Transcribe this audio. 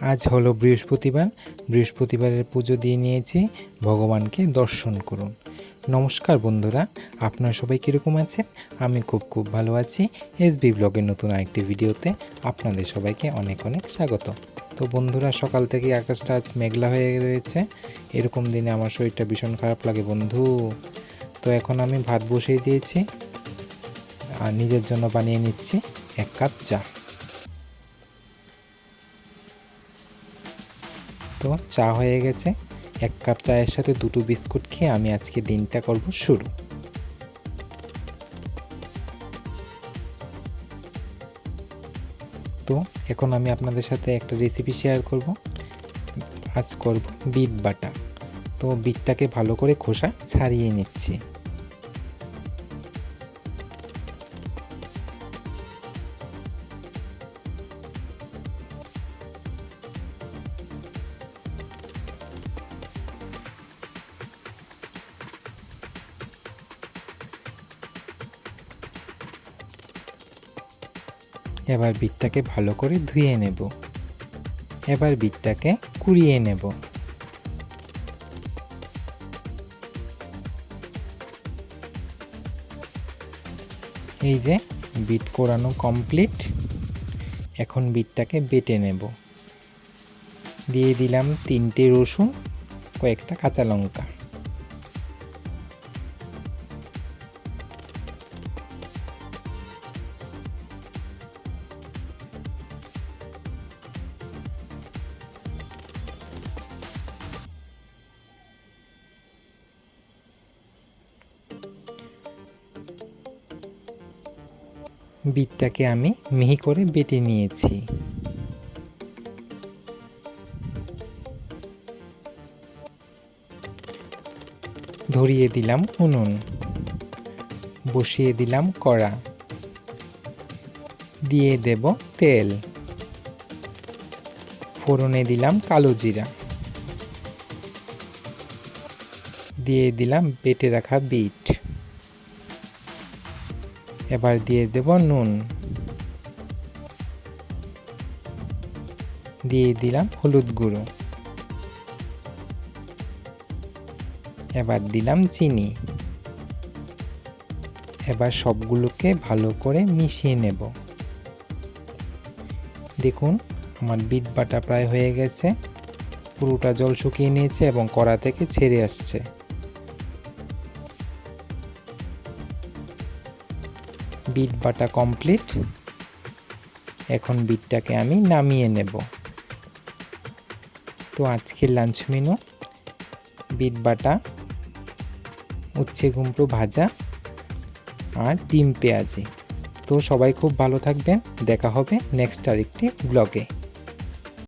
আজ হলো বৃহস্পতিবার। বৃহস্পতিবারের পুজো দিয়ে নিয়েছি। ভগবানকে দর্শন করুন। নমস্কার বন্ধুরা, আপনারা সবাই কীরকম আছেন? আমি খুব খুব ভালো আছি। এস বি ব্লগের নতুন আরেকটি ভিডিওতে আপনাদের সবাইকে অনেক অনেক স্বাগত। তো বন্ধুরা, সকাল থেকে আকাশটা আজ মেঘলা হয়ে রয়েছে। এরকম দিনে আমার শরীরটা ভীষণ খারাপ লাগে বন্ধু। তো এখন আমি ভাত বসিয়ে দিয়েছি। আর নিজের জন্য বানিয়ে নিচ্ছি এক কাপ চা। তো চা হয়ে গেছে। এক কাপ চায়ের সাথে দুটো বিস্কুট খেয়ে আমি আজকে দিনটা করব শুরু। তো এখন আমি আপনাদের সাথে একটা রেসিপি শেয়ার করব। আজ করব বিট বাটা তো বিটটাকে ভালো করে খোসা ছাড়িয়ে নিচ্ছি। এবার বিটটাকে ভালো করে ধুয়ে নেব। এবার বিটটাকে কুড়িয়ে নেব। এই যে বিট কোরানো কমপ্লিট। এখন বিটটাকে বেটে নেব। দিয়ে দিলাম তিনটে রসুন, কয়েকটা কাঁচা লঙ্কা। বিটটাকে আমি মিহি করে বেটে নিয়েছি। ধরিয়ে দিলাম উনুন। বসিয়ে দিলাম কড়া। দিয়ে দেব তেল। ফোড়নে দিলাম কালো জিরা। দিয়ে দিলাম বেটে রাখা বিট। এবার দিয়ে দেব নুন। দিয়ে দিলাম হলুদ গুঁড়ো। এবার দিলাম চিনি। এবার সবগুলোকে ভালো করে মিশিয়ে নেব। দেখুন, আমার বিট বাটা প্রায় হয়ে গেছে। পুরোটা জল শুকিয়ে নিয়েছে এবং কড়া থেকে ছেড়ে আসছে। বিট বাটা কমপ্লিট। এখন বিটটাকে আমি নামিয়ে নেব। তো আজকের লাঞ্চ মেনু, বিট বাটা, উচ্ছে কুমড়ো ভাজা আর ডিম পেঁয়াজি। তো সবাই খুব ভালো থাকবেন। দেখা হবে নেক্সট আরেকটি ব্লগে।